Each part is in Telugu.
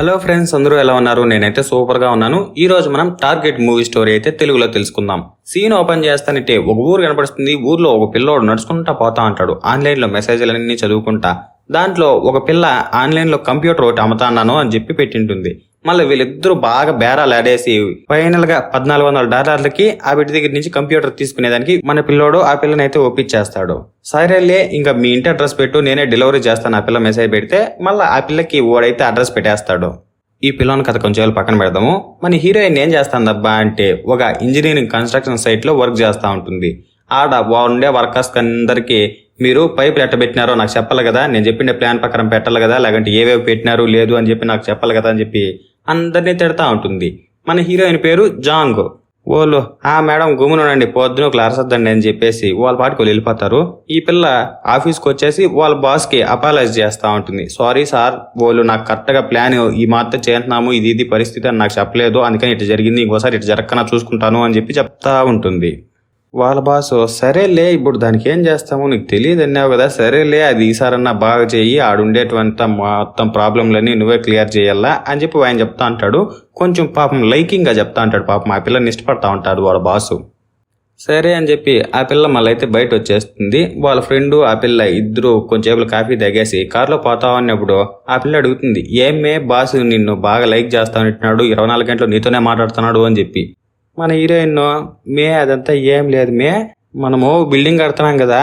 హలో ఫ్రెండ్స్ అందరూ ఎలా ఉన్నారు? నేనైతే సూపర్గా ఉన్నాను. ఈ రోజు మనం టార్గెట్ మూవీ స్టోరీ అయితే తెలుగులో తెలుసుకుందాం. సీన్ ఓపెన్ చేస్తానంటే ఒక ఊరు కనపడుతుంది. ఊర్లో ఒక పిల్లోడు నడుచుకుంటా పోతా ఉంటాడు ఆన్లైన్లో మెసేజ్లన్నీ చదువుకుంటా. దాంట్లో ఒక పిల్ల ఆన్లైన్లో కంప్యూటర్ ఒకటి అమ్ముతాన్నాను అని చెప్పి పెట్టింటుంది. మళ్ళీ వీళ్ళిద్దరూ బాగా బేరాలు ఆడేసి ఫైనల్గా పద్నాలుగు వందల డాలర్లకి ఆ బిడ్డ దగ్గర నుంచి కంప్యూటర్ తీసుకునేదానికి మన పిల్లోడు ఆ పిల్లని అయితే ఒప్పించేస్తాడు. సరేలే ఇంకా మీ ఇంటి అడ్రస్ పెట్టు నేనే డెలివరీ చేస్తాను ఆ పిల్ల మెసేజ్ పెడితే మళ్ళీ ఆ పిల్లకి ఓడైతే అడ్రస్ పెట్టేస్తాడు. ఈ పిల్లని కథ కొంచెం పక్కన పెడదాము. మన హీరోయిన్ ఏం చేస్తాందబ్బా అంటే ఒక ఇంజనీరింగ్ కన్స్ట్రక్షన్ సైట్లో వర్క్ చేస్తూ ఉంటుంది. ఆడ బాగుండే వర్కర్స్ అందరికీ మీరు పైపులు ఎట్ట పెట్టినారో నాకు చెప్పాలి కదా నేను చెప్పిన ప్లాన్ ప్రకారం పెట్టాలి కదా లేదంటే ఏవేవి పెట్టినారు లేదు అని చెప్పి నాకు చెప్పాలి కదా అని చెప్పి అందరినీ తిడతా ఉంటుంది. మన హీరోయిన్ పేరు జాంగ్. వాళ్ళు ఆ మేడం గుమ్మునండి పొద్దున ఒక వద్దండి అని చెప్పేసి వాళ్ళ పాటికి వాళ్ళు వెళ్ళిపోతారు. ఈ పిల్ల ఆఫీస్కి వచ్చేసి వాళ్ళ బాస్కి అపాలైజ్ చేస్తూ ఉంటుంది. సారీ సార్ వాళ్ళు నాకు కరెక్ట్గా ప్లాన్ ఈ మాత్రం చేస్తున్నాము ఇది ఇది పరిస్థితి అని నాకు చెప్పలేదు. అందుకని ఇటు జరిగింది. ఇంకోసారి ఇటు జరగకనా చూసుకుంటాను అని చెప్పి చెప్తా ఉంటుంది. వాళ్ళ బాసు సరేలే ఇప్పుడు దానికి ఏం చేస్తాము? నీకు తెలియదు అన్నావు కదా సరేలే అది ఈసారన్నా బాగా చెయ్యి ఆడుండేటువంటి మొత్తం ప్రాబ్లంలన్నీ నువ్వే క్లియర్ చేయాలా? అని చెప్పి ఆయన చెప్తా అంటాడు. కొంచెం పాపం లైకింగ్గా చెప్తా అంటాడు పాపం. ఆ పిల్లని ఇష్టపడతా ఉంటాడు వాళ్ళ బాసు. సరే అని చెప్పి ఆ పిల్ల మళ్ళీ అయితే బయట వచ్చేస్తుంది వాళ్ళ ఫ్రెండ్ ఆ పిల్ల ఇద్దరు కొంచెంసేపు కాఫీ తాగేసి కార్లో పోతా ఉన్నప్పుడు ఆ పిల్ల అడుగుతుంది ఏమే బాసు నిన్ను బాగా లైక్ చేస్తా ఉంటున్నాడు ఇరవై నాలుగు గంటలు నీతోనే మాట్లాడుతున్నాడు అని చెప్పి. మన హీరోయిన్ మే అదంతా ఏం లేదు మే. మనము బిల్డింగ్ కడుతున్నాం కదా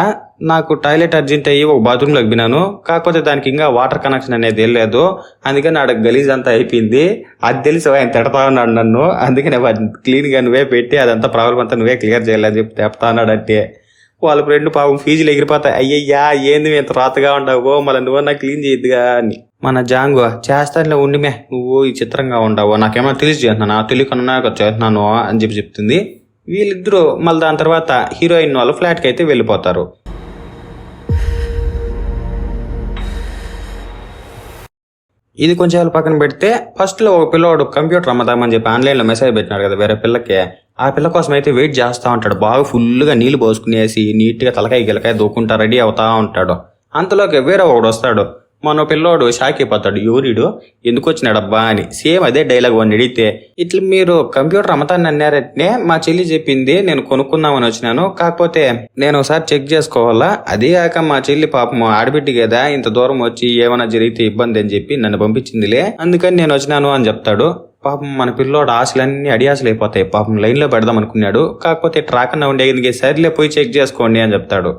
నాకు టాయిలెట్ అర్జెంట్ అయ్యి ఒక బాత్రూంలో ఎగ్గినాను కాకపోతే దానికి ఇంకా వాటర్ కనెక్షన్ అనేది వెళ్ళలేదు అందుకని ఆడ గలీజ్ అంతా అయిపోయింది. అది తెలిసి ఆయన తిడతా ఉన్నాడు నన్ను. అందుకని క్లీన్గా నువ్వే పెట్టి అదంతా ప్రాబ్లం అంతా నువ్వే క్లియర్ చేయాలని చెప్పి చెప్తా ఉన్నాడు అంటే వాళ్ళ ఫ్రెండ్ పాపం ఫీజులు ఎగిరిపోతాయి. అయ్యయ్యా ఏంది ఇంత రాతగా ఉండవు? మళ్ళీ నువ్వు నాకు క్లీన్ చేయొద్దుగా అని. మన జాంగు చేస్తానులే ఉండిమే. నువ్వు ఈ చిత్రంగా ఉండవు. నాకేమో తెలిసి చేస్తున్నాను? తెలియకుండా చేస్తున్నాను అని చెప్పి చెప్తుంది. వీళ్ళిద్దరూ మళ్ళీ దాని తర్వాత హీరోయిన్ వాళ్ళు ఫ్లాట్కి అయితే వెళ్ళిపోతారు. ఇది కొంచెం పక్కన పెడితే ఫస్ట్లో ఒక పిల్లవాడు కంప్యూటర్ అమ్మదామని చెప్పి ఆన్లైన్లో మెసేజ్ పెట్టినాడు కదా వేరే పిల్లకి. ఆ పిల్ల కోసం అయితే వెయిట్ చేస్తూ ఉంటాడు. బాగా ఫుల్గా నీళ్ళు నీళ్ళు పోసుకునేసి నీట్గా తలకాయ గిలకాయ దూకుంటా రెడీ అవుతా ఉంటాడు. అంతలోకి వేరే ఒకడు వస్తాడు. మన పిల్లోడు షాక్ అయిపోతాడు. యూరిడు ఎందుకు వచ్చినాడబ్బా? అని. సేమ్ అదే డైలాగ్ వాడిని అడిగితే ఇట్లా మీరు కంప్యూటర్ అమ్మతాన్ని అన్నారంటే మా చెల్లి చెప్పింది నేను కొనుక్కుందామని వచ్చినాను. కాకపోతే నేను ఒకసారి చెక్ చేసుకోవాలా? అదే కాక మా చెల్లి పాపం ఆడబిడ్డి కదా ఇంత దూరం వచ్చి ఏమైనా జరిగితే ఇబ్బంది అని చెప్పి నన్ను పంపించిందిలే. అందుకని నేను వచ్చినాను అని చెప్తాడు. పాపం మన పిల్లోడు ఆశలన్నీ అడియాసలు అయిపోతాయి పాపం లైన్లో పెడదాం అనుకున్నాడు. కాకపోతే ట్రాక్ అన్న ఉండే సర్లే పోయి చెక్ చేసుకోండి అని చెప్తాడు.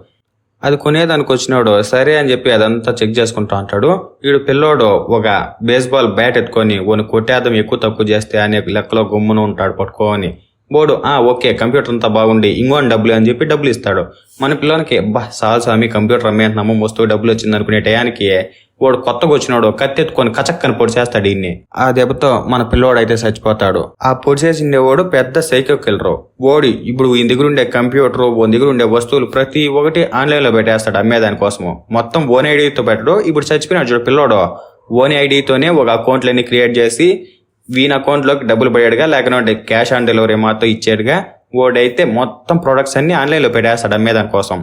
అది కొనేదానికి వచ్చినాడు సరే అని చెప్పి అదంతా చెక్ చేసుకుంటా అంటాడు. వీడు పిల్లోడు ఒక బేస్బాల్ బ్యాట్ ఎత్తుకొని ఓని కొట్టేద్దాం ఎక్కువ తక్కువ చేస్తే అనే లెక్కలో గుమ్మును ఉంటాడు పట్టుకోని. బోడు ఆ ఓకే కంప్యూటర్ అంతా బాగుండి ఇంకోని డబ్బులు అని చెప్పి డబ్బులు ఇస్తాడు. మన పిల్లలకి బా సాల్ స్వామి కంప్యూటర్ అమ్మేంటున్నాము మస్తు డబ్బులు వచ్చింది అనుకునే టయానికి వాడు కొత్తగా వచ్చినాడు కత్తి ఎత్తుకొని కచక్కని పొడి చేస్తాడు ఈయన్ని ఆ దెబ్బతో మన పిల్లోడు అయితే చచ్చిపోతాడు. ఆ పొడి చేసిండేవాడు పెద్ద సైకిల్ కిల్లరు. ఓడి ఇప్పుడు ఈ దగ్గర ఉండే కంప్యూటర్ ఓ దగ్గర ఉండే వస్తువులు ప్రతి ఒక్కటి ఆన్లైన్లో పెట్టేస్తాడు అమ్మేదాని కోసము. మొత్తం ఓన్ ఐడితో పెట్టడు ఇప్పుడు చచ్చిపోయినాడు చూడు పిల్లోడు. ఓన్ ఐడితోనే ఒక అకౌంట్లన్నీ క్రియేట్ చేసి వీన్ అకౌంట్లోకి డబ్బులు పడేడుగా లేకపోతే క్యాష్ ఆన్ డెలివరీ మాతో ఇచ్చేడుగా. ఓడైతే మొత్తం ప్రొడక్ట్స్ అన్ని ఆన్లైన్లో పెట్టేస్తాడు అమ్మేదాని కోసం.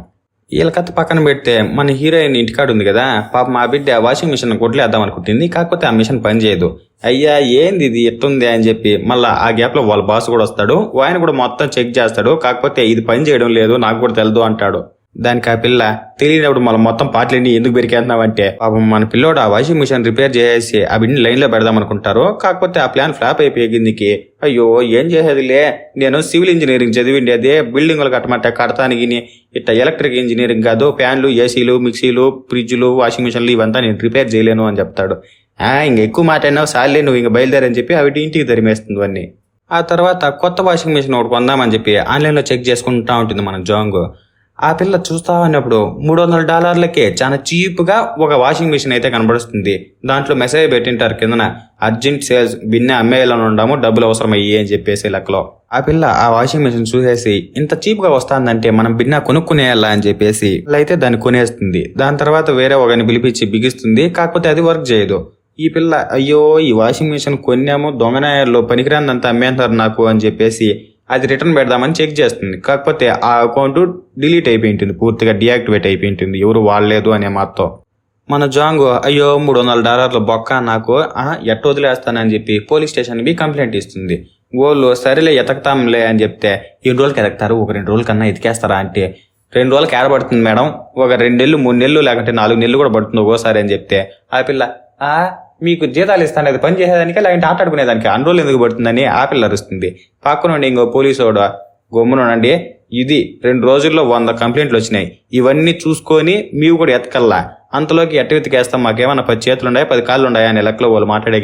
వీళ్ళ కథ పక్కన పెడితే మన హీరోయిన్ ఇంటికాడు ఉంది కదా పాప మా బిడ్డ వాషింగ్ మిషన్ కొట్లేద్దాం అనుకుంటుంది కాకపోతే ఆ మిషన్ పని చేయదు. అయ్యా ఏంది ఇది? ఎట్టుంది అని చెప్పి మళ్ళీ ఆ గ్యాప్లో వాళ్ళ బాస్ కూడా వస్తాడు ఆయన కూడా మొత్తం చెక్ చేస్తాడు కాకపోతే ఇది పని చేయడం లేదు నాకు కూడా తెలియదు అంటాడు. దానికి ఆ పిల్ల తెలియనప్పుడు మళ్ళీ మొత్తం పాటలన్నీ ఎందుకు పెరికేస్తున్నావంటే పాపం మన పిల్లోడు ఆ వాషింగ్ మిషన్ రిపేర్ చేసేసి ఆ బిడ్ని లైన్లో పెడదాం అనుకుంటారు. కాకపోతే ఆ ప్లాన్ ఫ్లాప్ అయిపోయిందికి అయ్యో ఏం చేసేదిలే? నేను సివిల్ ఇంజనీరింగ్ చదివిండేది బిల్డింగ్లు కట్టమంటే కడతానికి ఇట్లా ఎలక్ట్రిక్ ఇంజనీరింగ్ కాదు ఫ్యాన్లు ఏసీలు మిక్సీలు ఫ్రిడ్జ్లు వాషింగ్ మిషన్లు ఇవంతా నేను రిపేర్ చేయలేను అని చెప్తాడు. ఆ ఇంక ఎక్కువ మాట్లాడినావు సార్లే నువ్వు ఇంక బయలుదేరని చెప్పి అవి ఇంటికి తరిమేస్తుంది అన్నీ ఆ తర్వాత కొత్త వాషింగ్ మిషన్ ఒకటి కొందామని చెప్పి ఆన్లైన్లో చెక్ చేసుకుంటా ఉంటుంది మన జాంగ్. ఆ పిల్ల చూస్తా ఉన్నప్పుడు మూడు వందల డాలర్లకే చాలా చీప్గా ఒక వాషింగ్ మిషన్ అయితే కనబడుతుంది దాంట్లో మెసేజ్ పెట్టింటారు కిందన అర్జెంట్ సేల్స్ బిన్నే అమ్మేయాలని ఉండము డబ్బులు అవసరమయ్యే అని చెప్పేసి లెక్కలో. ఆ పిల్ల ఆ వాషింగ్ మిషన్ చూసేసి ఇంత చీప్గా వస్తుందంటే మనం బిన్న కొనుక్కునేయాలా అని చెప్పేసి అయితే దాన్ని కొనేస్తుంది. దాని తర్వాత వేరే ఒకరిని పిలిపించి బిగిస్తుంది కాకపోతే అది వర్క్ చేయదు. ఈ పిల్ల అయ్యో ఈ వాషింగ్ మిషన్ కొన్నాము దొంగనాయాల్లో పనికిరాందంతా అమ్మేంటారు నాకు అని చెప్పేసి అది రిటర్న్ పెడదామని చెక్ చేస్తుంది. కాకపోతే ఆ అకౌంట్ డిలీట్ అయిపోయి ఉంటుంది పూర్తిగా డియాక్టివేట్ అయిపోయి ఉంటుంది ఎవరు వాడలేదు అనే మాతో మన జాంగు అయ్యో మూడు వందల డాలర్ల బొక్క నాకు ఎట్ట వదిలేస్తానని చెప్పి పోలీస్ స్టేషన్కి కంప్లైంట్ ఇస్తుంది. వాళ్ళు సరేలే ఎతకతాంలే అని చెప్తే ఎన్ని రోజులకి ఎతకతారు? ఒక రెండు రోజుల కన్నా ఎతికేస్తారా అంటే. రెండు రోజులకి ఏడబడుతుంది మేడం. ఒక రెండు నెలలు మూడు నెలలు లేకుంటే నాలుగు నెలలు కూడా పడుతుంది ఒక్కోసారి అని చెప్తే. ఆ పిల్ల మీకు జీతాలు ఇస్తాను అది పని చేసేదానికి లేదంటే ఆట ఆడుకునేదానికి. అన్ని రోజులు ఎందుకు పడుతుందని ఆపిల్ అరుస్తుంది. పక్కనండి ఇంకో పోలీసు వాడు గమ్మునండి ఇది రెండు రోజుల్లో వంద కంప్లైంట్లు వచ్చినాయి. ఇవన్నీ చూసుకొని మీవి కూడా ఎతకల్లా. అంతలోకి ఎట్ట వెతికేస్తాం. మాకేమన్నా పది చేతులు ఉన్నాయా పది కాళ్ళు ఉన్నాయా అనే లెక్కలో వాళ్ళు మాట్లాడే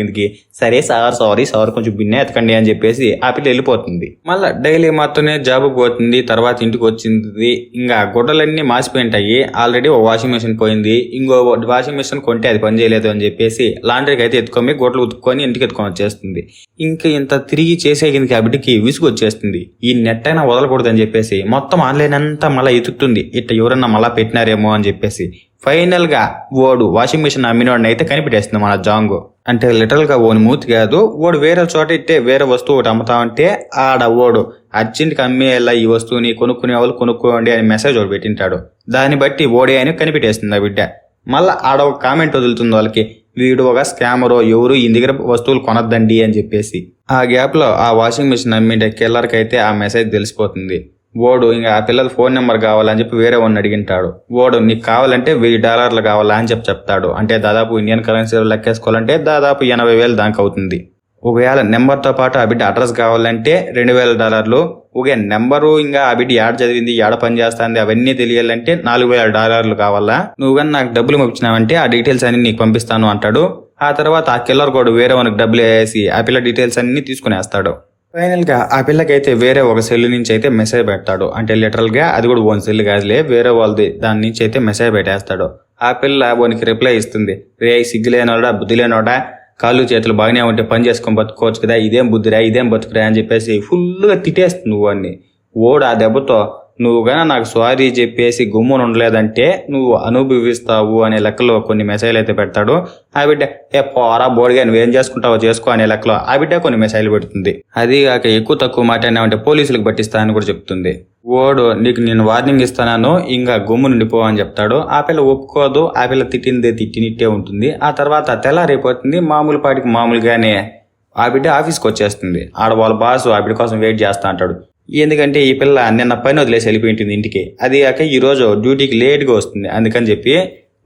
సరే సార్ సారీ సార్ కొంచెం బిన్నే ఎతకండి అని చెప్పేసి ఆ పిల్ల వెళ్ళిపోతుంది. మళ్ళీ డైలీ మాత్రమే జాబ్ పోతుంది తర్వాత ఇంటికి వచ్చింది. ఇంకా గుడ్డలన్నీ మాసిపోయింటాయి. ఆల్రెడీ ఒక వాషింగ్ మెషిన్ పోయింది. ఇంకో వాషింగ్ మెషిన్ కొంటే అది పని చేయలేదు అని చెప్పేసి లాండ్రీకి అయితే ఎత్తుకొని గుడ్డలు ఉతుక్కొని ఇంటికి ఎత్తుకొని వచ్చేస్తుంది. ఇంకా ఇంత తిరిగి చేసే కిందకి ఆ విసుగు వచ్చేస్తుంది. ఈ నెట్ అయినా వదలకూడదు అని చెప్పేసి మొత్తం ఆన్లైన్ అంతా మళ్ళీ ఎతుకుతుంది ఇట్ట ఎవరన్నా మళ్ళీ పెట్టినారేమో అని చెప్పేసి. ఫైనల్గా ఓడు వాషింగ్ మిషన్ అమ్మినోడిని అయితే కనిపెట్టేస్తుంది మన జాంగు. అంటే లిటరల్గా ఓని మూతి కాదు ఓడు వేరే చోట ఇట్టే వేరే వస్తువు ఒకటి అమ్ముతా ఉంటే ఆడ ఓడు అర్జెంట్కి అమ్మేలా ఈ వస్తువుని కొనుక్కునే వాళ్ళు కొనుక్కోండి అని మెసేజ్ ఒకటి పెట్టింటాడు. దాన్ని బట్టి ఓడే అని కనిపెట్టేస్తుంది ఆ బిడ్డ. మళ్ళీ ఆడ ఒక కామెంట్ వదులుతుంది వాళ్ళకి వీడు ఒక స్కామరో ఎవరు ఈ దగ్గర వస్తువులు కొనద్దండి అని చెప్పేసి. ఆ గ్యాప్లో ఆ వాషింగ్ మిషన్ అమ్మిండే కిల్లర్కి అయితే ఆ మెసేజ్ తెలిసిపోతుంది. ఓడు ఇంకా ఆ పిల్లల ఫోన్ నెంబర్ కావాలని చెప్పి వేరే వాడిని అడిగింటాడు. ఓడు నీకు కావాలంటే వెయ్యి డాలర్లు కావాలా అని చెప్పి చెప్తాడు. అంటే దాదాపు ఇండియన్ కరెన్సీలో లెక్కేసుకోవాలంటే దాదాపు ఎనభై వేలు దాకా అవుతుంది. ఒకవేళ నెంబర్తో పాటు ఆ బిడ్డ అడ్రస్ కావాలంటే రెండు వేల డాలర్లు. ఒకే నెంబరు ఇంకా ఆ బిడ్డ యాడ చదివింది యాడ పని చేస్తుంది అవన్నీ తెలియాలంటే నాలుగు వేల డాలర్లు కావాలా. నువ్వు కానీ నాకు డబ్బులు పంపించినావంటే ఆ డీటెయిల్స్ అన్ని నీకు పంపిస్తాను అంటాడు. ఆ తర్వాత ఆ కిల్లర్ కూడా వేరే వానికి డబ్బులు వేసి ఆ పిల్ల డీటెయిల్స్ అన్ని తీసుకునేస్తాడు. ఫైనల్గా ఆ పిల్లకైతే వేరే ఒక సెల్ నుంచి అయితే మెసేజ్ పెడతాడు. అంటే లిటరల్గా అది కూడా ఓన్ సెల్ కాదులే వేరే వాళ్ళది దాని నుంచి అయితే మెసేజ్ పెట్టేస్తాడు. ఆ పిల్ల వానికి రిప్లై ఇస్తుంది. రే సిగ్గు లేనోడా బుద్ధి లేనోడా కాళ్ళు చేతులు బాగానే ఉంటే పని చేసుకొని బతుకోవచ్చు కదా ఇదేం బుద్ధిరా ఇదేం బతుకురా? అని చెప్పేసి ఫుల్గా తిట్టేస్తుంది వాడిని ఓడు ఆ దెబ్బతో నువ్వు కానీ నాకు సారీ చెప్పేసి గుమ్మున ఉండలేదంటే నువ్వు అనుభవిస్తావు అనే లెక్కలో కొన్ని మెసేజ్లు అయితే పెడతాడు. ఆ బిడ్డ ఏ పోరా బోడిగా నువ్వేం చేసుకుంటావో చేసుకో అనే లెక్కలో ఆ బిడ్డ కొన్ని మెసేజ్లు పెడుతుంది. అది కాక ఎక్కువ తక్కువ మాట్లాడినావంటే పోలీసులకు పట్టిస్తా అని కూడా చెప్తుంది. ఓడు నీకు నేను వార్నింగ్ ఇస్తున్నాను ఇంకా గుమ్ము నుండిపో అని చెప్తాడు. ఆ పిల్ల ఒప్పుకోదు ఆ పిల్ల తిట్టిందే తిట్టినిట్టే ఉంటుంది. ఆ తర్వాత తెల్లారైపోతుంది మామూలు పాటికి మామూలుగానే ఆ బిడ్డ ఆఫీస్కి వచ్చేస్తుంది. ఆడ వాళ్ళ బాసు ఆ బిడ్డ కోసం వెయిట్ చేస్తా అంటాడు. ఎందుకంటే ఈ పిల్ల నిన్న పని వదిలేసి వెళ్ళిపోయింటుంది ఇంటికి. అది కాక ఈ రోజు డ్యూటీకి లేట్గా వస్తుంది. అందుకని చెప్పి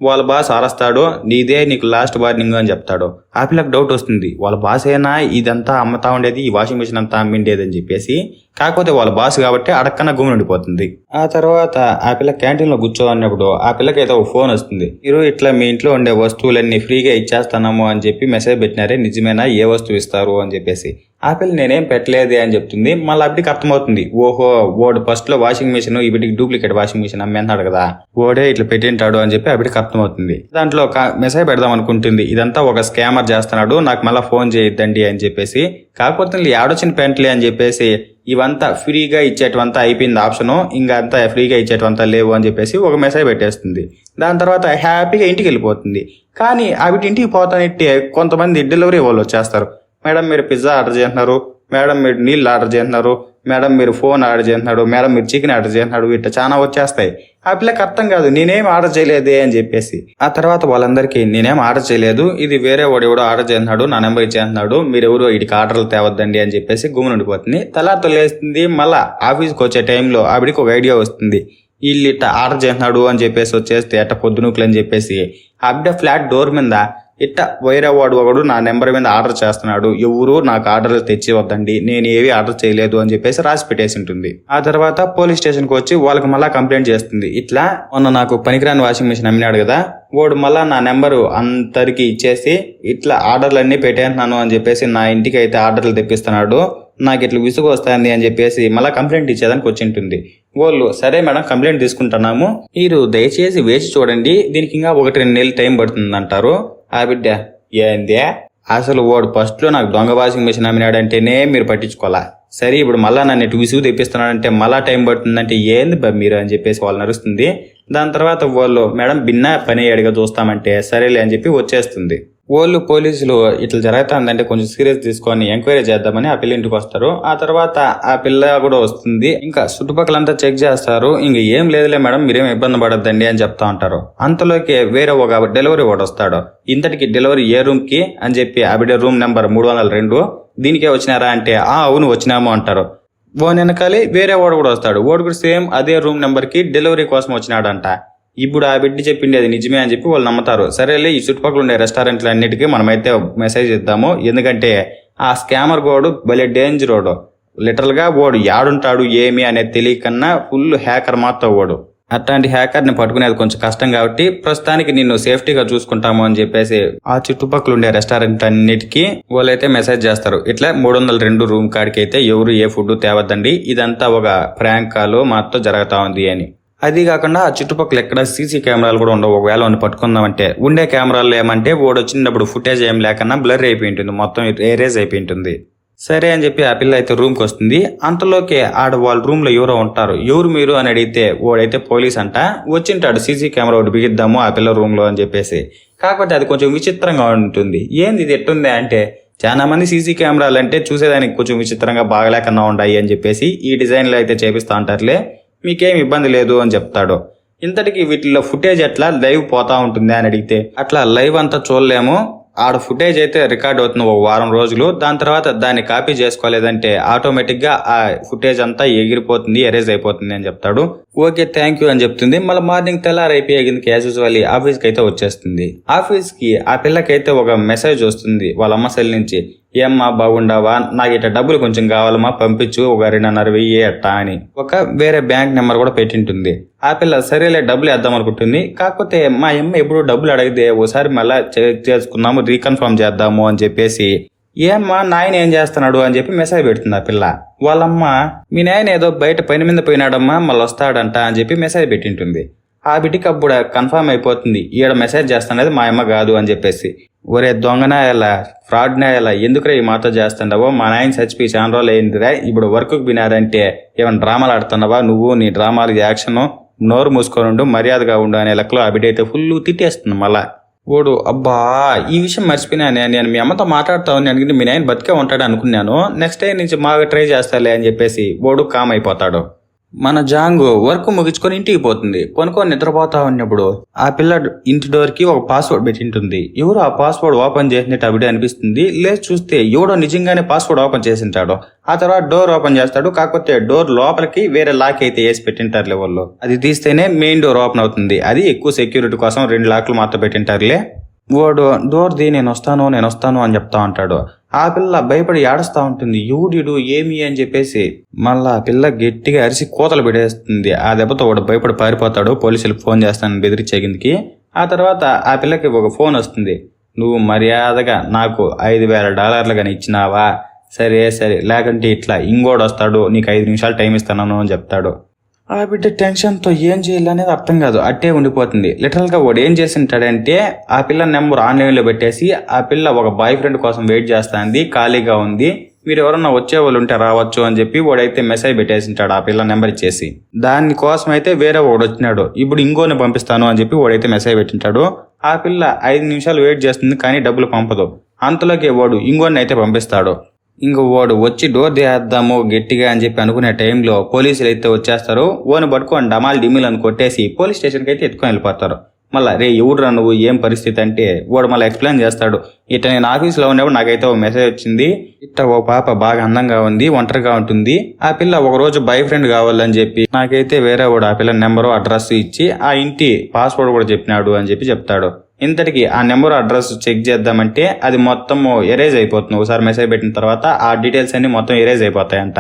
వాళ్ళ బాస్ అరస్తాడు నీదే నీకు లాస్ట్ వార్నింగ్ అని చెప్తాడు. ఆ పిల్లకి డౌట్ వస్తుంది. వాళ్ళ బాస్ అయినా ఇదంతా అమ్ముతా ఉండేది ఈ వాషింగ్ మిషన్ అంతా అమ్మిండేది అని చెప్పేసి కాకపోతే వాళ్ళ బాస్ కాబట్టి అడక్కన గుమ్మ ఉండిపోతుంది ఆ తర్వాత ఆ పిల్ల క్యాంటీన్లో కూర్చోన్నప్పుడు ఆ పిల్లకి అయితే ఒక ఫోన్ వస్తుంది. మీరు ఇట్లా మీ ఇంట్లో ఉండే వస్తువులన్నీ ఫ్రీగా ఇచ్చేస్తాము అని చెప్పి మెసేజ్ పెట్టినారే నిజమేనా? ఏ వస్తువు ఇస్తారు అని చెప్పేసి. ఆ పిల్ల నేనేం పెట్టలేదే అని చెప్తుంది. మళ్ళీ అప్పటికి అర్థమవుతుంది. ఓహో ఓడు ఫస్ట్లో వాషింగ్ మిషన్ ఇప్పటికి డూప్లికేట్ వాషింగ్ మిషన్ అమ్మేస్తాడు కదా. ఓడే ఇట్లా పెట్టింటాడు అని చెప్పి అప్పటికి అర్థమవుతుంది. దాంట్లో ఒక మెసేజ్ పెడదాం అనుకుంటుంది. ఇదంతా ఒక స్కామర్ చేస్తున్నాడు నాకు మళ్ళీ ఫోన్ చేయొద్దండి అని చెప్పేసి. కాకపోతే ఆడొచ్చిన పెంట్లే అని చెప్పేసి ఇవంతా ఫ్రీగా ఇచ్చేటవంతా అయిపోయింది ఆప్షన్. ఇంకా అంతా ఫ్రీగా ఇచ్చేటంతా లేవు అని చెప్పేసి ఒక మెసేజ్ పెట్టేస్తుంది. దాని తర్వాత హ్యాపీగా ఇంటికి వెళ్ళిపోతుంది. కానీ అవి ఇంటికి పోతానిట్టే కొంతమంది డెలివరీ వాళ్ళు వచ్చేస్తారు. మేడం మీరు పిజ్జా ఆర్డర్ చేస్తున్నారు మేడం మీరు నీళ్ళు ఆర్డర్ చేస్తున్నారు మేడం మీరు ఫోన్ ఆర్డర్ చేస్తున్నాడు మేడం మీరు చికెన్ ఆర్డర్ చేస్తున్నాడు ఇట్లా చాలా వచ్చేస్తాయి. ఆ పిల్లకి అర్థం కాదు నేనేం ఆర్డర్ చేయలేదే అని చెప్పేసి. ఆ తర్వాత వాళ్ళందరికీ నేనేం ఆర్డర్ చేయలేదు ఇది వేరే వాడు ఎవడో ఆర్డర్ చేస్తున్నాడు నా నెంబర్ ఇచ్చేస్తున్నాడు మీరు ఎవరు వీటికి ఆర్డర్లు తేవద్దండి అని చెప్పేసి గుమ్మనుండిపోతుంది తలాతో లేస్తుంది మళ్ళా ఆఫీస్కి వచ్చే టైంలో ఆవిడికి ఒక ఐడియా వస్తుంది. వీళ్ళు ఇట్ట ఆర్డర్ చేస్తున్నాడు అని చెప్పేసి వచ్చేస్తే ఎట్ట పొద్దునూకులు అని చెప్పేసి. ఆ బిడ్డ ఫ్లాట్ డోర్ మీద ఇట్ట వేరే ఒకడు నా నెంబర్ మీద ఆర్డర్ చేస్తున్నాడు. ఎవరు నాకు ఆర్డర్లు తెచ్చి వద్దండి నేను ఏవి ఆర్డర్ చేయలేదు అని చెప్పేసి రాసి పెట్టేసి ఉంటుంది. ఆ తర్వాత పోలీస్ స్టేషన్కి వచ్చి వాళ్ళకి మళ్ళా కంప్లైంట్ చేస్తుంది. ఇట్లా మొన్న నాకు పనికిరాని వాషింగ్ మిషన్ అమ్మినాడు కదా వాడు మళ్ళా నా నెంబరు అందరికి ఇచ్చేసి ఇట్లా ఆర్డర్లన్నీ పెట్టేస్తున్నాను అని చెప్పేసి నా ఇంటికి అయితే ఆర్డర్లు తెప్పిస్తున్నాడు. నాకు ఇట్లా విసుగు వస్తుంది అని చెప్పేసి మళ్ళీ కంప్లైంట్ ఇచ్చేదానికి వచ్చి ఉంటుంది. వాళ్ళు సరే మేడం కంప్లైంట్ తీసుకుంటున్నాము. మీరు దయచేసి వేచి చూడండి. దీనికి ఇంకా ఒకటి రెండు నెలలు టైం పడుతుంది అంటారు ఆ బిడ్డ ఏందే? అసలు వాడు ఫస్ట్లో నాకు దొంగ వాషింగ్ మిషన్ అమ్మినాడంటేనే మీరు పట్టించుకోవాలా? సరే ఇప్పుడు మళ్ళా నన్ను ఇటు విసుగు తెప్పిస్తున్నాడంటే మళ్ళా టైం పడుతుందంటే ఏంది మీరు అని చెప్పేసి వాళ్ళు నడుస్తుంది. దాని తర్వాత వాళ్ళు మేడం భిన్న పని అడిగా చూస్తామంటే సరేలే అని చెప్పి వచ్చేస్తుంది. వాళ్ళు పోలీసులు ఇట్లా జరుగుతుందంటే కొంచెం సీరియస్ తీసుకొని ఎంక్వైరీ చేద్దామని ఆ పిల్ల ఇంటికి వస్తారు. ఆ తర్వాత ఆ పిల్ల కూడా వస్తుంది. ఇంకా చుట్టుపక్కలంతా చెక్ చేస్తారు. ఇంకా ఏం లేదులే మేడం మీరేం ఇబ్బంది పడద్దండి అని చెప్తా ఉంటారు. అంతలోకి వేరే ఒక డెలివరీ వాడు వస్తాడు. ఇంతటికి డెలివరీ ఏ రూమ్కి అని చెప్పి ఆ బిడ్డ రూమ్ నెంబర్ మూడు వందల రెండు. దీనికే వచ్చినారా అంటే ఆ అవును వచ్చినాము అంటారు. ఓ వెనకాలి వేరే వాడు కూడా వస్తాడు. వాడు కూడా సేమ్ అదే రూమ్ నెంబర్కి డెలివరీ కోసం వచ్చినాడంట. ఇప్పుడు ఆ బిడ్డ చెప్పింది అది నిజమే అని చెప్పి వాళ్ళు నమ్ముతారు. సరేలే ఈ చుట్టుపక్కల ఉండే రెస్టారెంట్లు అన్నిటికీ మనమైతే మెసేజ్ ఇద్దాము ఎందుకంటే ఆ స్కామర్ గోడు భలే డేంజర్ వాడు. లిటరల్గా వాడు యాడుంటాడు ఏమి అనేది తెలియకన్నా ఫుల్ హ్యాకర్ మాత్రం వాడు. అట్లాంటి హ్యాకర్ని పట్టుకునేది కొంచెం కష్టం కాబట్టి ప్రస్తుతానికి నిన్ను సేఫ్టీగా చూసుకుంటాము అని చెప్పేసి ఆ చుట్టుపక్కల ఉండే రెస్టారెంట్ అన్నిటికీ వాళ్ళైతే మెసేజ్ చేస్తారు. ఇట్లా మూడు వందల రెండు రూమ్ కాడికి అయితే ఎవరు ఏ ఫుడ్ తేవద్దండి. ఇదంతా ఒక ప్రాంక్ కాల్ మాతో జరుగుతా ఉంది అని. అది కాకుండా ఆ చుట్టుపక్కల ఎక్కడ సీసీ కెమెరాలు కూడా ఉండవు. ఒకవేళ వాడిని పట్టుకుందామంటే ఉండే కెమెరాలు ఏమంటే వాడు వచ్చినప్పుడు ఫుటేజ్ ఏం లేకన్నా బ్లర్ అయిపోయి ఉంటుంది. మొత్తం ఏరేజ్ అయిపోయి ఉంటుంది. సరే అని చెప్పి ఆ పిల్ల అయితే రూమ్కి వస్తుంది. అంతలోకే ఆడ వాళ్ళ రూమ్లో ఎవరో ఉంటారు. ఎవరు మీరు అని అడిగితే వాడైతే పోలీస్ అంట. వచ్చింటాడు సీసీ కెమెరా ఒకటి బిగిద్దాము ఆ పిల్ల రూమ్లో అని చెప్పేసి. కాకపోతే అది కొంచెం విచిత్రంగా ఉంటుంది. ఏంది ఇది ఎట్టుంది అంటే చాలా మంది సీసీ కెమెరాలు అంటే చూసేదానికి కొంచెం విచిత్రంగా బాగలేకన్నా ఉన్నాయి అని చెప్పేసి ఈ డిజైన్లో అయితే చేపిస్తూ అంటారులే మీకేం ఇబ్బంది లేదు అని చెప్తాడు. ఇంతటికి వీటిలో ఫుటేజ్ ఎట్లా లైవ్ పోతా ఉంటుంది అని అడిగితే అట్లా లైవ్ అంతా చూడలేము. ఆడ ఫుటేజ్ అయితే రికార్డ్ అవుతుంది ఒక వారం రోజులు. దాని తర్వాత దాన్ని కాపీ చేసుకోలేదంటే ఆటోమేటిక్గా ఆ ఫుటేజ్ అంతా ఎగిరిపోతుంది ఎరేజ్ అయిపోతుంది అని చెప్తాడు. ఓకే థ్యాంక్ యూ అని చెప్తుంది. మళ్ళీ మార్నింగ్ తెల్లారైపోయి క్యాజ్ యూజువల్లీ ఆఫీస్కి అయితే వచ్చేస్తుంది. ఆఫీస్కి ఆ పిల్లకైతే ఒక మెసేజ్ వస్తుంది వాళ్ళ అమ్మ సెల్ నుంచి. ఏమ్మా బాగుండావా? నాకు ఇట్లా డబ్బులు కొంచెం కావాలమ్మా పంపించు ఒక రెండున్నర వెయ్యి అట్టా అని. ఒక వేరే బ్యాంక్ నెంబర్ కూడా పెట్టింటుంది. ఆ పిల్ల సరేలే డబ్బులు వేద్దాం అనుకుంటుంది. కాకపోతే మా అమ్మ ఎప్పుడు డబ్బులు అడిగితే ఓసారి మళ్ళీ చెక్ చేసుకుందాము రీకన్ఫర్మ్ చేద్దాము అని చెప్పేసి ఏమ్మా నాయన ఏం చేస్తున్నాడు? అని చెప్పి మెసేజ్ పెడుతుంది ఆ పిల్ల. వాళ్ళమ్మ మీ నాయన ఏదో బయట పని మీద పోయినాడమ్మా మళ్ళీ వస్తాడంట అని చెప్పి మెసేజ్ పెట్టింటుంది. ఆ బిడ్డకి అప్పుడు కన్ఫర్మ్ అయిపోతుంది. ఈడ మెసేజ్ చేస్తున్నది మా అమ్మ కాదు అని చెప్పేసి. ఒరే దొంగనా ఎలా? ఫ్రాడ్నా ఎందుకురా ఈ మాతో చేస్తుండవో? మా నాయన చచ్చిపోయి చాలా రోజులు అయిందిరా ఇప్పుడు వర్క్కి వినారంటే ఏమైనా డ్రామాలు ఆడుతున్నావా? నువ్వు నీ డ్రామాలు యాక్షన్ నోరు మూసుకొని ఉండు మర్యాదగా ఉండు అనే లెక్కలో ఆ బిడ్డ అయితే ఫుల్ తిట్టేస్తుంది మళ్ళా. ఓడు అబ్బా ఈ విషయం మర్చిపోయినా నేను మీ అమ్మతో మాట్లాడతావు నేను అనుకుంటే మీ నాయన బతికే ఉంటాడు అనుకున్నాను. నెక్స్ట్ టైం నుంచి మాకు ట్రై చేస్తాలే అని చెప్పేసి ఓడు కామ్ అయిపోతాడు. మన జాంగు వర్క్ ముగించుకొని ఇంటికి పోతుంది. కొనుక్కొని నిద్రపోతా ఉన్నప్పుడు ఆ పిల్ల ఇంటి డోర్కి ఒక పాస్వర్డ్ పెట్టింటుంది. ఎవరు ఆ పాస్వర్డ్ ఓపెన్ చేసినట్టు అవిడే అనిపిస్తుంది. లేదు చూస్తే ఎవడో నిజంగానే పాస్వర్డ్ ఓపెన్ చేసింటాడు. ఆ తర్వాత డోర్ ఓపెన్ చేస్తాడు. కాకపోతే డోర్ లోపలికి వేరే లాక్ అయితే వేసి పెట్టింటారులే వాళ్ళు. అది తీస్తేనే మెయిన్ డోర్ ఓపెన్ అవుతుంది. అది ఎక్కువ సెక్యూరిటీ కోసం రెండు లాక్లు మాత్రం పెట్టింటారులే. వాడు డోర్ ది నేను వస్తాను నేను వస్తాను అని చెప్తా ఉంటాడు. ఆ పిల్ల భయపడి ఏడుస్తూ ఉంటుంది. యూడిడు ఏమి? అని చెప్పేసి మళ్ళా ఆ పిల్ల గట్టిగా అరిసి కోతలు పెడేస్తుంది. ఆ దెబ్బతో వాడు భయపడి పారిపోతాడు. పోలీసులకు ఫోన్ చేస్తాను బెదిరించే కిందకి. ఆ తర్వాత ఆ పిల్లకి ఒక ఫోన్ వస్తుంది. నువ్వు మర్యాదగా నాకు ఐదు వేల డాలర్లు కానీ ఇచ్చినావా? సరే సరే. లేకంటే ఇట్లా ఇంకోడు వస్తాడు. నీకు ఐదు నిమిషాలు టైం ఇస్తాను అని చెప్తాడు. ఆ బిడ్డ టెన్షన్తో ఏం చేయాలనేది అర్థం కాదు. అట్టే ఉండిపోతుంది. లిటరల్గా వాడు ఏం చేసింటాడంటే ఆ పిల్ల నెంబర్ ఆన్లైన్లో పెట్టేసి ఆ పిల్ల ఒక బాయ్ ఫ్రెండ్ కోసం వెయిట్ చేస్తుంది ఖాళీగా ఉంది మీరు ఎవరన్నా వచ్చే వాళ్ళు ఉంటే రావచ్చు అని చెప్పి వాడైతే మెసేజ్ పెట్టేసింటాడు ఆ పిల్ల నెంబర్ ఇచ్చేసి. దానికోసం అయితే వేరే వాడు వచ్చినాడు. ఇప్పుడు ఇంకోని పంపిస్తాను అని చెప్పి వాడైతే మెసేజ్ పెట్టింటాడు. ఆ పిల్ల ఐదు నిమిషాలు వెయిట్ చేస్తుంది కానీ డబ్బులు పంపదు. అంతలోకి వాడు ఇంకోని అయితే పంపిస్తాడు. ఇంక వాడు వచ్చి డోర్ తీసేద్దాము గట్టిగా అని చెప్పి అనుకునే టైంలో పోలీసులు అయితే వచ్చేస్తారు. ఓని పట్టుకొని డమాల్ డిమిల్ అని కొట్టేసి పోలీస్ స్టేషన్కి అయితే ఎత్తుకొని వెళ్ళిపోతారు. మళ్ళీ రే ఎవడురా నువ్వు? ఏం పరిస్థితి? అంటే వాడు మళ్ళీ ఎక్స్ప్లెయిన్ చేస్తాడు. ఇట్లా నేను ఆఫీస్లో ఉన్నప్పుడు నాకైతే ఒక మెసేజ్ వచ్చింది. ఇట్ట ఓ పాప బాగా అందంగా ఉంది ఒంటరిగా ఉంటుంది. ఆ పిల్ల ఒక రోజు బాయ్ ఫ్రెండ్ కావాలని చెప్పి నాకైతే వేరే వాడు ఆ పిల్ల నెంబరు అడ్రస్ ఇచ్చి ఆ ఇంటి పాస్వర్డ్ కూడా చెప్పినాడు అని చెప్పి చెప్తాడు. ఇంతటికి ఆ నెంబర్ అడ్రస్ చెక్ చేద్దామంటే అది మొత్తం ఎరేజ్ అయిపోతుంది. ఒకసారి మెసేజ్ పెట్టిన తర్వాత ఆ డీటెయిల్స్ అన్ని మొత్తం ఎరేజ్ అయిపోతాయంట.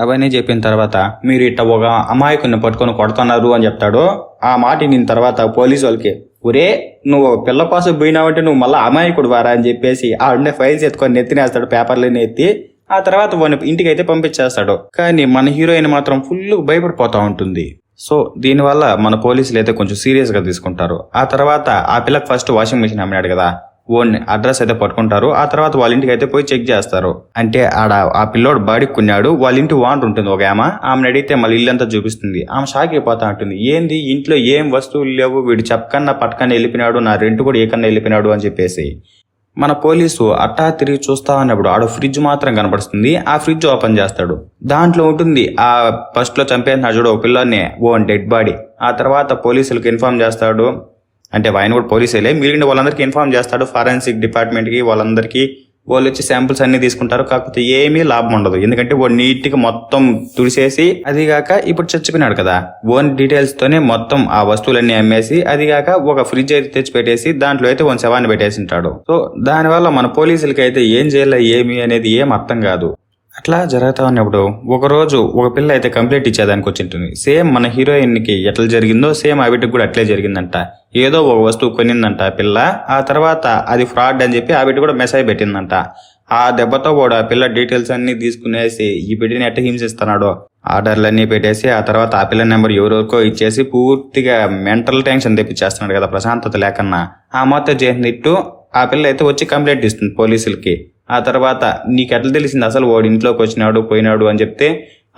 అవన్నీ చెప్పిన తర్వాత మీరు ఇట్ట ఒక అమాయకుని పట్టుకొని కొడుతున్నారు అని చెప్తాడు. ఆ మాట విన్న తర్వాత పోలీసు వాళ్ళకి ఒరే నువ్వు పిల్ల కోసం పోయినావంటే నువ్వు మళ్ళీ అమాయకుడు వారా? అని చెప్పేసి ఆ ఉండే ఫైల్స్ ఎత్తుకొని నెత్తినేస్తాడు పేపర్లని ఎత్తి ఆ తర్వాత వాడిని ఇంటికి అయితే పంపించేస్తాడు. కానీ మన హీరోయిన్ మాత్రం ఫుల్ భయపడిపోతూ ఉంటుంది. సో దీనివల్ల మన పోలీసులు అయితే కొంచెం సీరియస్గా తీసుకుంటారు. ఆ తర్వాత ఆ పిల్లకి ఫస్ట్ వాషింగ్ మెషిన్ అమ్మినాడు కదా ఓన్ అడ్రస్ అయితే పట్టుకుంటారు. ఆ తర్వాత వాళ్ళ ఇంటికి అయితే పోయి చెక్ చేస్తారు. అంటే ఆడ ఆ పిల్లోడు బాడీకి కొన్నాడు వాళ్ళ ఇంటి వాంటర్ ఉంటుంది ఒక ఆమె. ఆమెను అడిగితే మళ్ళీ ఇల్లంతా చూపిస్తుంది. ఆమె షాక్ అయిపోతా ఉంటుంది ఏంది? ఇంట్లో ఏం వస్తువులు లేవు? వీడు చెప్పకన్నా పట్టుకన్నా వెళ్ళిపోయినాడు నా రెంట్ కూడా ఏకన్నా వెళ్ళిపోయినాడు అని చెప్పేసి. మన పోలీసు అట్టా తిరిగి చూస్తా ఉన్నప్పుడు ఆడు ఫ్రిడ్జ్ మాత్రం కనపడుతుంది ఆ ఫ్రిడ్జ్ ఓపెన్ చేస్తాడు. దాంట్లో ఉంటుంది ఆ ఫస్ట్లో చంపేసిన చూడు ఒక పిల్లోని ఓ డెడ్ బాడీ ఆ తర్వాత పోలీసులకు ఇన్ఫార్మ్ చేస్తాడు. అంటే ఆయన కూడా పోలీసులే మిగిలిన వాళ్ళందరికీ ఇన్ఫార్మ్ చేస్తాడు ఫారెన్సిక్ డిపార్ట్మెంట్కి వాళ్ళందరికీ వాళ్ళు వచ్చి శాంపుల్స్ అన్ని తీసుకుంటారు. కాకపోతే ఏమీ లాభం ఉండదు. ఎందుకంటే వాడు నీట్గా మొత్తం తుడిసేసి అదిగాక ఇప్పుడు చచ్చిపోయినాడు కదా. ఓన్ డీటెయిల్స్ తోనే మొత్తం ఆ వస్తువులన్నీ అమ్మేసి అదిగాక ఒక ఫ్రిడ్జ్ అయితే తెచ్చి పెట్టేసి దాంట్లో అయితే ఓన్ శవాన్ని పెట్టేసి ఉంటాడు. సో దానివల్ల మన పోలీసులకి అయితే ఏం చేయాలి ఏమి అనేది ఏం అర్థం కాదు. అట్లా జరుగుతా ఉన్నప్పుడు ఒకరోజు ఒక పిల్ల అయితే కంప్లైంట్ ఇచ్చేదానికి వచ్చింటుంది. సేమ్ మన హీరోయిన్కి ఎట్లా జరిగిందో సేమ్ ఆ బిడ్డకు కూడా అట్లే జరిగిందంట. ఏదో ఒక వస్తువు కొనిందంట పిల్ల. ఆ తర్వాత అది ఫ్రాడ్ అని చెప్పి ఆ బిడ్డ కూడా మెసేజ్ పెట్టిందంట. ఆ దెబ్బతో కూడా ఆ పిల్ల డీటెయిల్స్ అన్ని తీసుకునేసి ఈ బిడ్డని ఎట్ట హింసిస్తున్నాడో ఆర్డర్లన్నీ పెట్టేసి ఆ తర్వాత ఆ పిల్ల నెంబర్ ఎవరెవరికో ఇచ్చేసి పూర్తిగా మెంటల్ టెన్షన్ తెప్పించేస్తున్నాడు కదా ప్రశాంతత లేకన్నా. ఆ మొత్తం చేసినట్టు ఆ పిల్ల అయితే వచ్చి కంప్లైంట్ ఇస్తుంది పోలీసులకి. ఆ తర్వాత నీకు ఎట్లా తెలిసింది? అసలు వాడు ఇంట్లోకి వచ్చినాడు పోయినాడు అని చెప్తే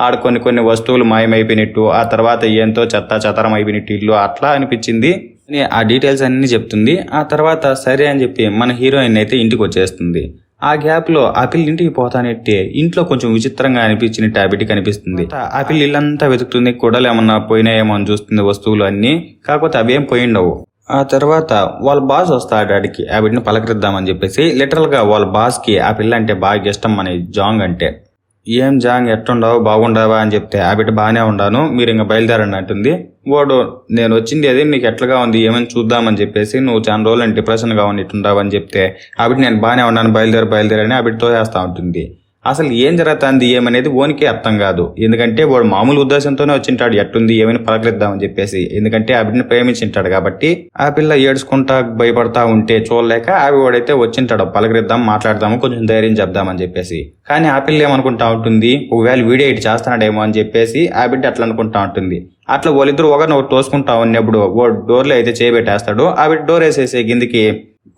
ఆడు కొన్ని కొన్ని వస్తువులు మాయమైపోయినట్టు ఆ తర్వాత ఏంతో చెత్త చెత్తరం అయిపోయినట్టు ఇల్లు అట్లా అనిపించింది. అని ఆ డీటెయిల్స్ అన్నీ చెప్తుంది. ఆ తర్వాత సరే అని చెప్పి మన హీరోయిన్ అయితే ఇంటికి వచ్చేస్తుంది. ఆ గ్యాప్లో ఆ పిల్ల ఇంటికి పోతానట్టే ఇంట్లో కొంచెం విచిత్రంగా అనిపించినట్టు ఆ బిడ్డకి అనిపిస్తుంది ఆ పిల్ల ఇల్లంతా వెతుకుతుంది కూడలు ఏమన్నా పోయినాయేమో అని చూస్తుంది వస్తువులు అన్నీ. కాకపోతే అవేం పోయిండవు. ఆ తర్వాత వాళ్ళ బాస్ వస్తాడు ఆడికి. ఆ బిడ్డని పలకరిద్దామని చెప్పేసి లిటరల్గా వాళ్ళ బాస్కి ఆ పిల్ల అంటే బాగా ఇష్టం మన జాంగ్ అంటే. ఏం జాంగ్ ఎట్టుండవు? బాగుండవా? అని చెప్తే ఆ బిడ్డ బాగానే ఉండాను మీరు ఇంకా బయలుదేరండి అంటుంది. వాడు నేను వచ్చింది అది నీకు ఎట్లుగా ఉంది? ఏమైనా చూద్దామని చెప్పేసి నువ్వు చాలా రోజులు డిప్రెషన్గా ఉన్నట్టుండవు అని చెప్తే ఆ బిడ్డ నేను బాగానే ఉన్నాను బయలుదేరి బయలుదేరని ఆ బిడ్డ తోసేస్తా ఉంటుంది. అసలు ఏం జరుగుతుంది ఏమనేది ఓనికి అర్థం కాదు. ఎందుకంటే వాడు మామూలు ఉద్దేశంతోనే వచ్చింటాడు ఎట్టుంది ఏమైనా పలకరిద్దామని చెప్పేసి. ఎందుకంటే ఆ బిడ్డని ప్రేమించింటాడు కాబట్టి ఆ పిల్ల ఏడ్చుకుంటా భయపడతా ఉంటే చూడలేక ఆవి వాడైతే వచ్చింటాడు. పలకరిద్దాం మాట్లాడదాము కొంచెం ధైర్యం చెప్దామని చెప్పేసి. కానీ ఆ పిల్ల ఏమనుకుంటా ఉంటుంది? ఒకవేళ వీడియో ఇటు చేస్తున్నాడేమో అని చెప్పేసి ఆ బిడ్డ అట్లా అనుకుంటా ఉంటుంది. అట్లా వాళ్ళిద్దరు ఒకరిని ఒకరు తోసుకుంటా ఉన్నప్పుడు ఓ డోర్లో అయితే చేయబెట్టేస్తాడు ఆ బిడ్డ డోర్ వేసేసే కిందికి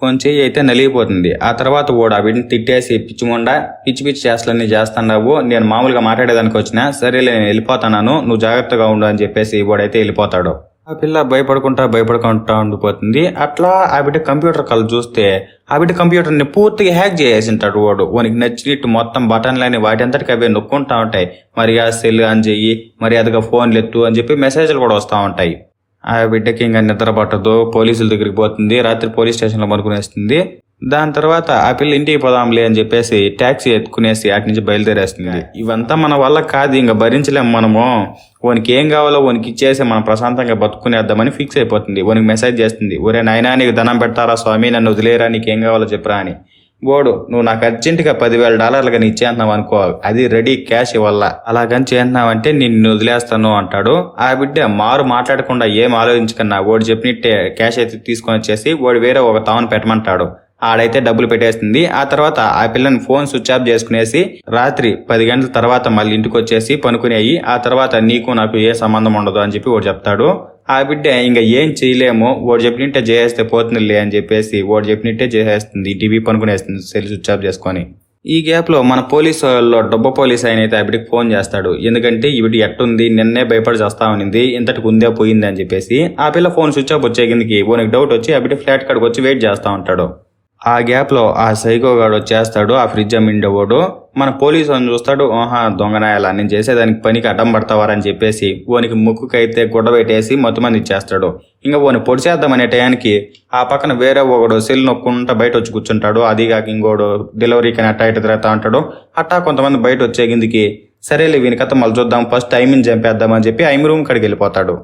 కొంచెం అయితే నలిగిపోతుంది. ఆ తర్వాత వాడు ఆ విడిని తిట్టేసి పిచ్చిమొండ పిచ్చి పిచ్చి చేస్తలన్నీ చేస్తున్నావు నేను మామూలుగా మాట్లాడేదానికి వచ్చినా సరేలే నేను వెళ్ళిపోతున్నాను నువ్వు జాగ్రత్తగా ఉండు అని చెప్పేసి వాడైతే వెళ్ళిపోతాడు. ఆ పిల్ల భయపడుకుంటా భయపడుకుంటా ఉండిపోతుంది. అట్లా ఆ బిడ్డ కంప్యూటర్ కళ్ళు చూస్తే ఆ బిడ్డ కంప్యూటర్ని పూర్తిగా హ్యాక్ చేసేసి ఉంటాడు వాడు. వానికి నచ్చినట్టు మొత్తం బటన్లని వాటి అంతటికి అవే నొక్కుంటా ఉంటాయి. మరి ఆ సెల్ ఆన్ చెయ్యి మరి అదిగా ఫోన్లు ఎత్తు అని చెప్పి మెసేజ్లు కూడా వస్తూ ఉంటాయి. ఆ బిడ్డకి ఇంకా నిద్ర పట్టదు. పోలీసుల దగ్గరికి పోతుంది. రాత్రి పోలీస్ స్టేషన్లో పనుకునేస్తుంది దాని తర్వాత ఆ పిల్ల ఇంటికి పోదాంలే అని చెప్పేసి ట్యాక్సీ ఎత్తుకునేసి అటు నుంచి బయలుదేరేస్తుంది. ఇవంతా మన వల్ల కాదు ఇంకా భరించలేం మనము. వానికి ఏం కావాలో వానికి ఇచ్చేసి మనం ప్రశాంతంగా బతుకునేద్దామని ఫిక్స్ అయిపోతుంది. వానికి మెసేజ్ చేస్తుంది ఒరే నాయనా నీకు ధనం పెడతారా స్వామి? నన్ను వదిలేరా? నీకేం కావాలో చెప్పరా? అని. ఓడు నువ్వు నాకు అర్జెంటుగా పదివేల డాలర్లు కానీ ఇచ్చేస్తున్నావు అనుకో. అది రెడీ క్యాష్ ఇవ్వాల. అలాగని చేస్తున్నావంటే నిన్ను వదిలేస్తాను అంటాడు. ఆ బిడ్డ మారు మాట్లాడకుండా ఏం ఆలోచించకన్నా వాడు చెప్పినట్టే క్యాష్ అయితే తీసుకొని వచ్చేసి వాడు వేరే ఒక తావును పెట్టమంటాడు. ఆడైతే డబ్బులు పెట్టేస్తుంది. ఆ తర్వాత ఆ పిల్లని ఫోన్ స్విచ్ ఆఫ్ చేసుకునేసి రాత్రి పది గంటల తర్వాత మళ్ళీ ఇంటికి వచ్చేసి పనుకునేయి ఆ తర్వాత నీకు నాకు ఏ సంబంధం ఉండదు అని చెప్పి వాడు చెప్తాడు. ఆ బిడ్డ ఇంకా ఏం చేయలేము వాడు చెప్పినట్టే చేసేస్తే పోతుందిలే అని చెప్పేసి వాడు చెప్పినట్టే చేసేస్తుంది. టీవీ పనుకునేస్తుంది సెల్ స్విచ్ ఆఫ్ చేసుకొని. ఈ గ్యాప్లో మన పోలీసు వాళ్ళలో డబ్బు పోలీస్ ఆయన అయితే ఆ బిడ్డకి ఫోన్ చేస్తాడు. ఎందుకంటే ఈవిడ ఎట్టుంది నిన్నే భయపడి చేస్తా ఉనింది ఇంతటికి ఉందే పోయింది అని చెప్పేసి ఆ పిల్ల ఫోన్ స్విచ్ ఆఫ్ వచ్చే కిందకి ఓనికి డౌట్ వచ్చి ఆ బిడ్డ ఫ్లాట్ కాడికి వచ్చి వెయిట్ చేస్తా ఉంటాడు. ఆ గ్యాప్లో ఆ సైకోగాడు వచ్చేస్తాడు ఆ ఫ్రిడ్జ్ అమ్మిండేవాడు మన పోలీసు అని చూస్తాడు ఓహా దొంగనాయాలా నేను చేసేదానికి పనికి అడ్డం పడతావారని చెప్పేసి ఓనికి ముక్కుకైతే గుడ్డ పెట్టేసి మొత్తం మంది ఇచ్చేస్తాడు. ఇంకా ఓని పొడిచేద్దామనే టయానికి ఆ పక్కన వేరే ఒకడు సెల్ నొక్కుంటా బయట వచ్చి కూర్చుంటాడు. అది కాక ఇంకోడు డెలివరీకి అట్టా ఇటు తిరుగుతా ఉంటాడు. అట్టా కొంతమంది బయట వచ్చే కిందికి సరేలే వీని కథ మళ్ళీ చూద్దాం ఫస్ట్ టైమింగ్ చంపేద్దామని చెప్పి ఐమ్ రూమ్ కాడికి వెళ్ళిపోతాడు.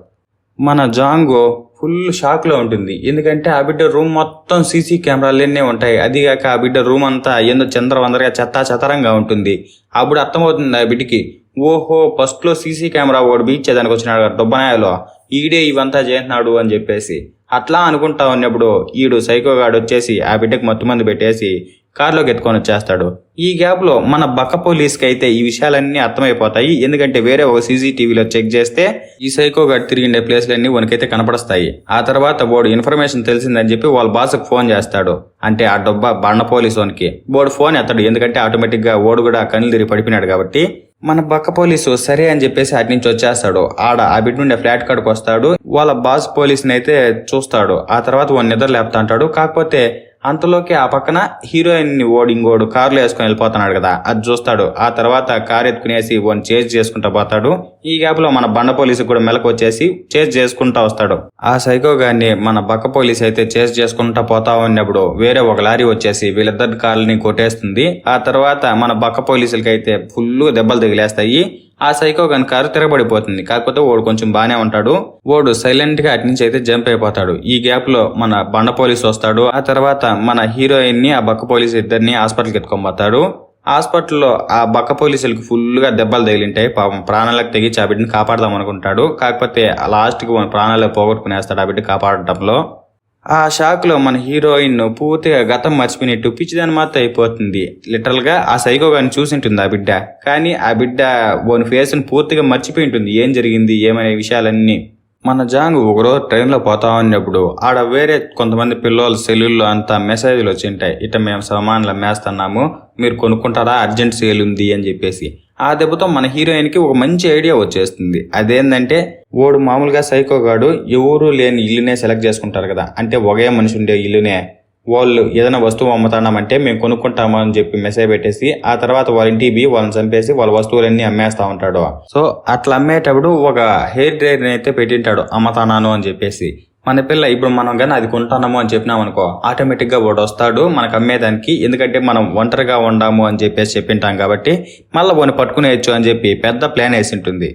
మన జాంగో ఫుల్ షాక్లో ఉంటుంది. ఎందుకంటే ఆ బిడ్డ రూమ్ మొత్తం సీసీ కెమెరాలన్నీ ఉంటాయి. అదిగాక ఆ బిడ్డ రూమ్ అంతా ఏందో చంద్రవందరగా చెత్తా చతరంగా ఉంటుంది. అప్పుడు అర్థమవుతుంది ఆ బిడ్డకి ఓహో ఫస్ట్లో సీసీ కెమెరా ఒకటి బీచ్ దానికి వచ్చినాడు దుబ్బనాయలో. ఈడే ఇవంతా చేస్తున్నాడు అని చెప్పేసి. అట్లా అనుకుంటా ఉన్నప్పుడు ఈడు సైకోగాడు వచ్చేసి ఆ బిడ్డకి మత్తు మంది పెట్టేసి కారులోకి ఎత్తుకొని వచ్చేస్తాడు. ఈ గ్యాప్లో మన బక్క పోలీస్కి అయితే ఈ విషయాలన్నీ అర్థమైపోతాయి. ఎందుకంటే వేరే ఒక సీసీటీవీలో చెక్ చేస్తే ఈ సైకోగాడు తిరిగిండే ప్లేస్లన్నీ వనకైతే కనపడస్తాయి. ఆ తర్వాత బోర్డు ఇన్ఫర్మేషన్ తెలిసిందని చెప్పి వాళ్ళ బాస్కి ఫోన్ చేస్తాడు. అంటే ఆ డబ్బా బండ పోలీస్ వానికి. బోర్డు ఫోన్ ఎత్తాడు. ఎందుకంటే ఆటోమేటిక్గా ఓడు కూడా కళ్ళు తిరిగి పడిపోయినాడు కాబట్టి మన బక్క పోలీసు సరే అని చెప్పేసి అటు నుంచి వచ్చేస్తాడు. ఆడ ఆ బిడ్డ నుండి ఫ్లాట్ కాడికి వస్తాడు. వాళ్ళ బాస్ పోలీస్ని అయితే చూస్తాడు. ఆ తర్వాత వాడిని నిద్ర లేపుతా అంటాడు. కాకపోతే అంతలోకి ఆ పక్కన హీరోయిన్ని ఓడి ఇంకోడు కారులో వేసుకొని వెళ్ళిపోతున్నాడు కదా. అది చూస్తాడు. ఆ తర్వాత కారు ఎత్తుకునేసి వన్ చేజ్ చేసుకుంటా పోతాడు. ఈ గ్యాప్లో మన బండ పోలీసు కూడా మెలకు వచ్చేసి చేజ్ చేసుకుంటా వస్తాడు. ఆ సైకో గారిని మన బక్క పోలీస్ అయితే చేజ్ చేసుకుంటా పోతా ఉన్నప్పుడు వేరే ఒక లారీ వచ్చేసి వీళ్ళిద్దరి కార్లని కొట్టేస్తుంది. ఆ తర్వాత మన బక్క పోలీసులకి అయితే ఫుల్ దెబ్బలు తగిలేస్తాయి. ఆ సైకో గన్ కారు తిరగబడిపోతుంది. కాకపోతే వాడు కొంచెం బానే ఉంటాడు. వాడు సైలెంట్గా అటు నుంచి అయితే జంప్ అయిపోతాడు. ఈ గ్యాప్లో మన బండ పోలీస్ వస్తాడు. ఆ తర్వాత మన హీరోయిన్ని ఆ బక్క పోలీస్ ఇద్దరిని హాస్పిటల్కి ఎత్తుకొని పోతాడు. హాస్పిటల్లో ఆ బక్క పోలీసులకు ఫుల్గా దెబ్బలు తగిలింటాయి. పాపం ప్రాణాలకు తెగించి ఆ బిడ్డని కాపాడదాం అనుకుంటాడు. కాకపోతే లాస్ట్కి ప్రాణాలు పోగొట్టుకునేస్తాడు ఆ బిడ్డ కాపాడటంలో ఆ షాక్లో మన హీరోయిన్ పూర్తిగా గతం మర్చిపోయినట్టు పిచ్చిదని మాత్రం అయిపోతుంది. లిటరల్గా ఆ సైకో గారిని చూసింటుంది ఆ బిడ్డ. కానీ ఆ బిడ్డ ఓన్ ఫేస్ని పూర్తిగా మర్చిపోయి ఉంటుంది ఏం జరిగింది? ఏమనే విషయాలన్నీ. మన జాంగ్ ఒకరోజు ట్రైన్లో పోతా ఉన్నప్పుడు ఆడ వేరే కొంతమంది పిల్లలు సెల్లుల్లో అంతా మెసేజ్లు వచ్చింటాయి ఇట మేము సామాన్లు మేస్తున్నాము. మీరు కొనుక్కుంటారా? అర్జెంట్ సేల్ ఉంది అని చెప్పేసి. ఆ దెబ్బతో మన హీరోయిన్కి ఒక మంచి ఐడియా వచ్చేస్తుంది. అదేంటంటే ఓడు మామూలుగా సైకోగాడు ఎవరు లేని ఇల్లునే సెలెక్ట్ చేసుకుంటారు కదా. అంటే ఒకే మనిషి ఉండే ఇల్లునే. వాళ్ళు ఏదైనా వస్తువు అమ్ముతామంటే మేము కొనుక్కుంటాము అని చెప్పి మెసేజ్ పెట్టేసి ఆ తర్వాత వాళ్ళ ఇంటికి వాళ్ళని చంపేసి వాళ్ళ వస్తువులన్నీ అమ్మేస్తా ఉంటాడు. సో అట్లా అమ్మేటప్పుడు ఒక హెయిర్ డ్రైయర్ని అయితే పెట్టింటాడు. అమ్మతానాను అని చెప్పేసి. మన పిల్ల ఇప్పుడు మనం కానీ అది కొంటాము అని చెప్పినాం అనుకో ఆటోమేటిక్గా వాడు వస్తాడు మనకు అమ్మేదానికి ఎందుకంటే మనం ఒంటరిగా ఉండాము అని చెప్పేసి చెప్పింటాం కాబట్టి మళ్ళీ వాడిని పట్టుకునేయచ్చు అని చెప్పి పెద్ద ప్లాన్ వేసి ఉంటుంది.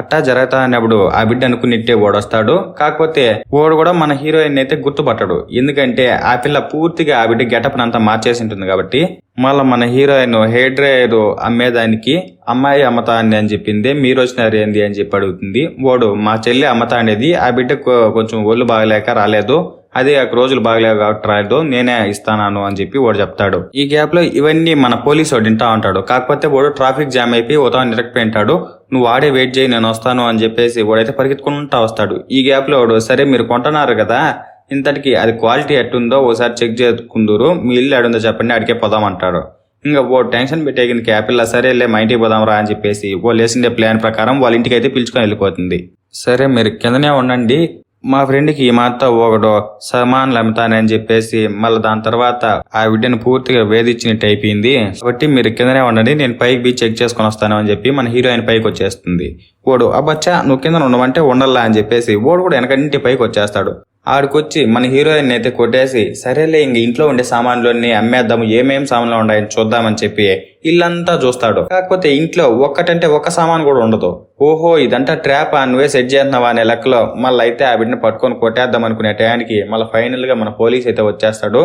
అట్టా జరగతా అన్నప్పుడు ఆ బిడ్డ అనుకున్నట్టే ఓడొస్తాడు. కాకపోతే వాడు కూడా మన హీరోయిన్ అయితే గుర్తుపట్టడు. ఎందుకంటే ఆ పిల్ల పూర్తిగా ఆ బిడ్డ గెటప్ అంతా మార్చేసి ఉంటుంది కాబట్టి మళ్ళీ మన హీరోయిన్ హెయిర్ డ్రైయర్ అమ్మేదానికి అమ్మాయి అమ్మతా అండి అని చెప్పింది మీరు వచ్చినారు ఏంది అని చెప్పి అడుగుతుంది. వాడు మా చెల్లి అమ్మతా అనేది ఆ బిడ్డ కొంచెం ఒళ్ళు బాగలేక రాలేదు. అదే ఆ రోజులు బాగలేవు కాబట్టి రాలేదు నేనే ఇస్తాను అని చెప్పి వాడు చెప్తాడు. ఈ గ్యాప్లో ఇవన్నీ మన పోలీసు వాడు వింటా ఉంటాడు. కాకపోతే వాడు ట్రాఫిక్ జామ్ అయిపోయి ఉదయం నిరకపోయింటాడు నువ్వు వాడే వెయిట్ చేయి నేను వస్తాను అని చెప్పేసి వాడైతే పరిగెత్తుకుంటా వస్తాడు. ఈ గ్యాప్లో వాడు సరే మీరు కొంటున్నారు కదా ఇంతటికి అది క్వాలిటీ ఎట్టుందో ఒకసారి చెక్ చేసుకుందరు మీ ఇల్లు ఎడుందో చెప్పండి అడిగే పోదాం అంటాడు. ఇంకా ఓ టెన్షన్ పెట్టేగింది క్యాపిల్ల సరేలే మా ఇంటికి పోదాం రా అని చెప్పేసి ఓ లేసిండే ప్లాన్ ప్రకారం వాళ్ళ ఇంటికి అయితే పిలుచుకొని వెళ్ళిపోతుంది. సరే మీరు కిందనే ఉండండి మా ఫ్రెండ్కి ఈ మాత్రం ఒకడు సమాన్లు అమ్ముతానని చెప్పేసి మళ్ళీ దాని తర్వాత ఆ బిడ్డను పూర్తిగా వేధించినట్టు అయిపోయింది. కాబట్టి మీరు కిందనే ఉండండి నేను పైకి బీ చెక్ చేసుకొని వస్తాను అని చెప్పి మన హీరోయిన్ పైకి వచ్చేస్తుంది. ఓడు అబ్బచ్చా నువ్వు కింద ఉండమంటే ఉండల్లా అని చెప్పేసి ఓడు కూడా వెనకంటి పైకి వచ్చేస్తాడు. ఆడికొచ్చి మన హీరోయిన్ అయితే కొట్టేసి సరేలే ఇంక ఇంట్లో ఉండే సామాన్లన్నీ అమ్మేద్దాము ఏమేం సామాన్లు ఉన్నాయని చూద్దామని చెప్పి ఇల్లంతా చూస్తాడు. కాకపోతే ఇంట్లో ఒక్కటంటే ఒక్క సామాన్ కూడా ఉండదు. ఓహో ఇదంతా ట్రాప్ నువ్వే సెట్ చేస్తున్నావా అనే లెక్కలో మళ్ళీ అయితే ఆ బిడ్డని పట్టుకొని కొట్టేద్దాం అనుకునే టయానికి మళ్ళీ ఫైనల్గా మన పోలీస్ అయితే వచ్చేస్తాడు.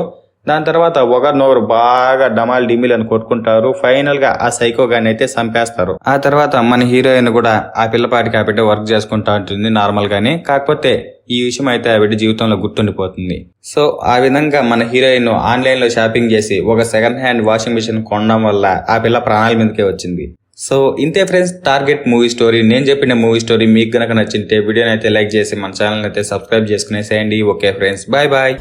దాని తర్వాత ఒకరినొకరు బాగా డమాల్ డిమిల్ అని కొట్టుకుంటారు. ఫైనల్గా ఆ సైకో గాని అయితే చంపేస్తారు. ఆ తర్వాత మన హీరోయిన్ కూడా ఆ పిల్లపాటికి ఆ బిడ్డ వర్క్ చేసుకుంటా ఉంటుంది నార్మల్ గానే కాకపోతే ఈ విషయం అయితే ఆ బిడ్డ జీవితంలో గుర్తుండిపోతుంది. సో ఆ విధంగా మన హీరోయిన్ ఆన్లైన్లో షాపింగ్ చేసి ఒక సెకండ్ హ్యాండ్ వాషింగ్ మిషన్ కొనడం వల్ల ఆ పిల్ల ప్రాణాల మీదకే వచ్చింది. సో ఇంతే ఫ్రెండ్స్ టార్గెట్ మూవీ స్టోరీ. నేను చెప్పిన మూవీ స్టోరీ మీకు గనక నచ్చింటే వీడియోని అయితే లైక్ చేసి మన ఛానల్ అయితే subscribe చేసుకునేసేయండి. Okay friends bye bye.